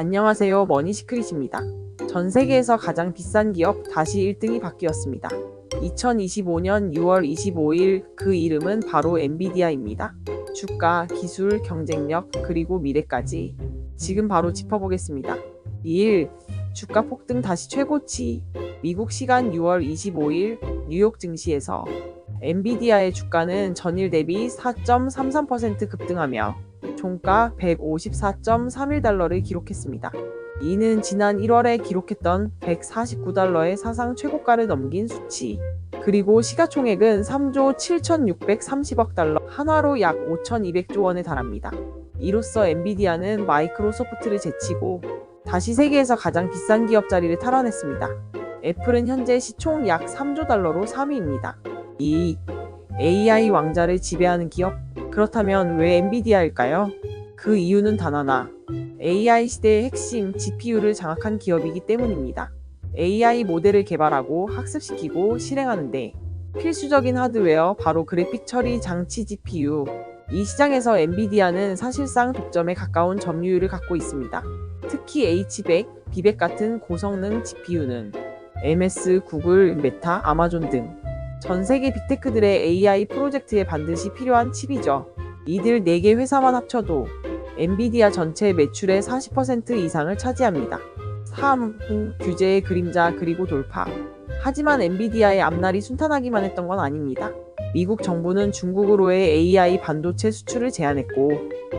안녕하세요. 머니시크릿입니다. 전 세계에서 가장 비싼 기업 다시 1등이 바뀌었습니다. 2025년 6월 25일 그 이름은 바로 엔비디아입니다. 주가, 기술, 경쟁력, 그리고 미래까지 지금 바로 짚어보겠습니다. 2일 주가 폭등 다시 최고치 미국 시간 6월 25일 뉴욕 증시에서 엔비디아의 주가는 전일 대비 4.33% 급등하며 종가 154.31달러를 기록했습니다. 이는 지난 1월에 기록했던 149달러의 사상 최고가를 넘긴 수치. 그리고 시가총액은 3조 7,630억 달러, 한화로 약 5,200조 원에 달합니다. 이로써 엔비디아는 마이크로소프트를 제치고 다시 세계에서 가장 비싼 기업 자리를 탈환했습니다. 애플은 현재 시총 약 3조 달러로 3위입니다. 이 AI 왕자를 지배하는 기업? 그렇다면 왜 엔비디아일까요? 그 이유는 단 하나. AI 시대의 핵심 GPU를 장악한 기업이기 때문입니다. AI 모델을 개발하고 학습시키고 실행하는데 필수적인 하드웨어 바로 그래픽 처리 장치 GPU. 이 시장에서 엔비디아는 사실상 독점에 가까운 점유율을 갖고 있습니다. 특히 H100, B100 같은 고성능 GPU는 MS, 구글, 메타, 아마존 등 전 세계 빅테크들의 AI 프로젝트에 반드시 필요한 칩이죠. 이들 4개 회사만 합쳐도 엔비디아 전체 매출의 40% 이상을 차지합니다. 3. 규제의 그림자 그리고 돌파. 하지만 엔비디아의 앞날이 순탄하기만 했던 건 아닙니다. 미국 정부는 중국으로의 AI 반도체 수출을 제한했고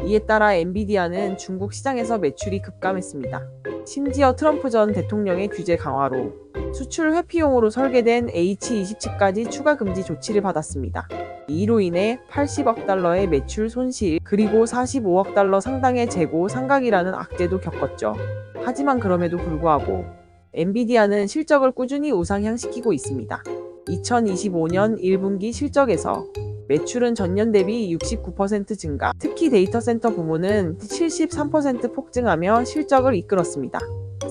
이에 따라 엔비디아는 중국 시장에서 매출이 급감했습니다. 심지어 트럼프 전 대통령의 규제 강화로 수출 회피용으로 설계된 H20칩까지 추가 금지 조치를 받았습니다. 이로 인해 80억 달러의 매출 손실 그리고 45억 달러 상당의 재고 상각이라는 악재도 겪었죠. 하지만 그럼에도 불구하고 엔비디아는 실적을 꾸준히 우상향시키고 있습니다. 2025년 1분기 실적에서 매출은 전년 대비 69% 증가, 특히 데이터 센터 부문은 73% 폭증하며 실적을 이끌었습니다.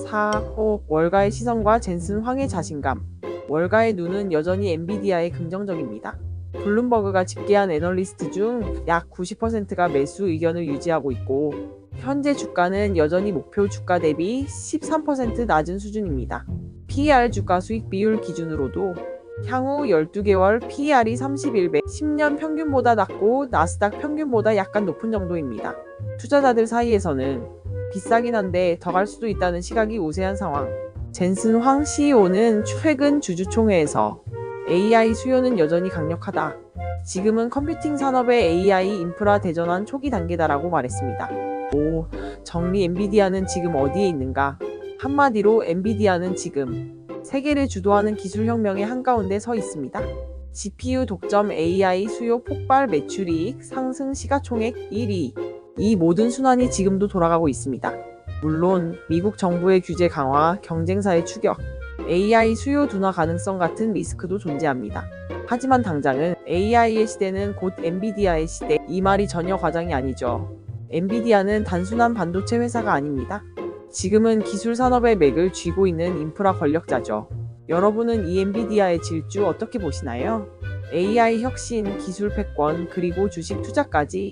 4. 호 월가의 시선과 젠슨 황의 자신감. 월가의 눈은 여전히 엔비디아에 긍정적입니다. 블룸버그가 집계한 애널리스트 중 약 90%가 매수 의견을 유지하고 있고 현재 주가는 여전히 목표 주가 대비 13% 낮은 수준입니다. PER 주가 수익 비율 기준으로도 향후 12개월 PER이 31배, 10년 평균보다 낮고 나스닥 평균보다 약간 높은 정도입니다. 투자자들 사이에서는 비싸긴 한데 더 갈 수도 있다는 시각이 우세한 상황. 젠슨 황 CEO는 최근 주주총회에서 AI 수요는 여전히 강력하다. 지금은 컴퓨팅 산업의 AI 인프라 대전환 초기 단계다라고 말했습니다. 오, 정리 엔비디아는 지금 어디에 있는가? 한마디로 엔비디아는 지금 세계를 주도하는 기술 혁명의 한가운데 서 있습니다. GPU 독점 AI 수요 폭발 매출이익 상승 시가총액 1위. 이 모든 순환이 지금도 돌아가고 있습니다. 물론 미국 정부의 규제 강화, 경쟁사의 추격, AI 수요 둔화 가능성 같은 리스크도 존재합니다. 하지만 당장은 AI의 시대는 곧 엔비디아의 시대. 이 말이 전혀 과장이 아니죠. 엔비디아는 단순한 반도체 회사가 아닙니다. 지금은 기술 산업의 맥을 쥐고 있는 인프라 권력자죠. 여러분은 이 엔비디아의 질주 어떻게 보시나요? AI 혁신, 기술 패권, 그리고 주식 투자까지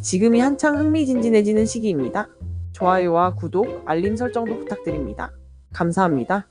지금이 한창 흥미진진해지는 시기입니다. 좋아요와 구독, 알림 설정도 부탁드립니다. 감사합니다.